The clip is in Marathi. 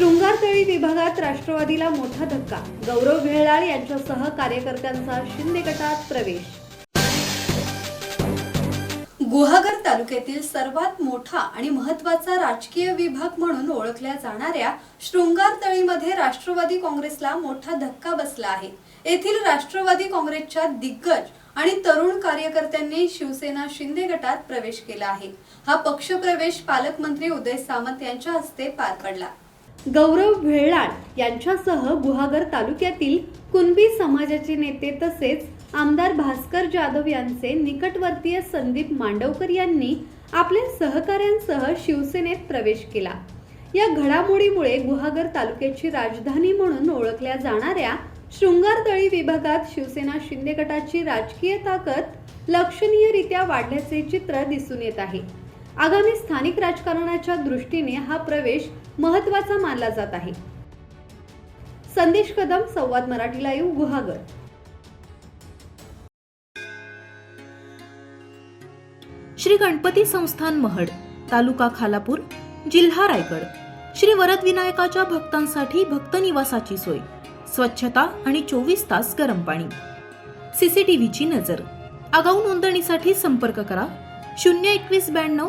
शृंगारतळी विभागात राष्ट्रवादीला मोठा धक्का. गौरव भेळाळ यांच्यासह कार्यकर्त्यांचा शिंदे गटात प्रवेश. गुहागर तालुक्यातील सर्वात मोठा आणि महत्त्वाचा राजकीय विभाग म्हणून ओळखल्या जाणाऱ्या शृंगार तळीमध्ये राष्ट्रवादी काँग्रेसला मोठा धक्का बसला आहे. येथील राष्ट्रवादी काँग्रेसच्या दिग्गज आणि तरुण कार्यकर्त्यांनी शिवसेना शिंदे गटात प्रवेश केला आहे. हा पक्षप्रवेश पालकमंत्री उदय सामंत यांच्या हस्ते पार पडला. गौरव भेळाट यांच्यासह गुहागर तालुक्यातील कुणबी समाजाचे नेते तसेच आमदार भास्कर जाधव यांचे निकटवर्तीय संदीप मांडवकर यांनी आपल्या सहकाऱ्यांसह शिवसेनेत प्रवेश केला. या घडामोडीमुळे गुहागर तालुक्याची राजधानी म्हणून ओळखल्या जाणाऱ्या शृंगारतळी विभागात शिवसेना शिंदे गटाची राजकीय ताकद लक्षणीयरित्या वाढल्याचे चित्र दिसून येत आहे. आगामी स्थानिक राजकारणाच्या दृष्टीने हा प्रवेश महत्त्वाचा मानला जात आहे. संदेश कदम संवाद मराठी लाईव्ह गुहागर. श्री गणपती संस्थान महड तालुका खालापूर जिल्हा रायगड. श्री वरद विनायकाच्या भक्तांसाठी भक्त निवासाची सोय स्वच्छता आणि चोवीस तास गरम पाणी. सीसीटीव्हीची नजर. आगाऊ नोंदणीसाठी संपर्क करा शून्य एकवीस ब्याण्णव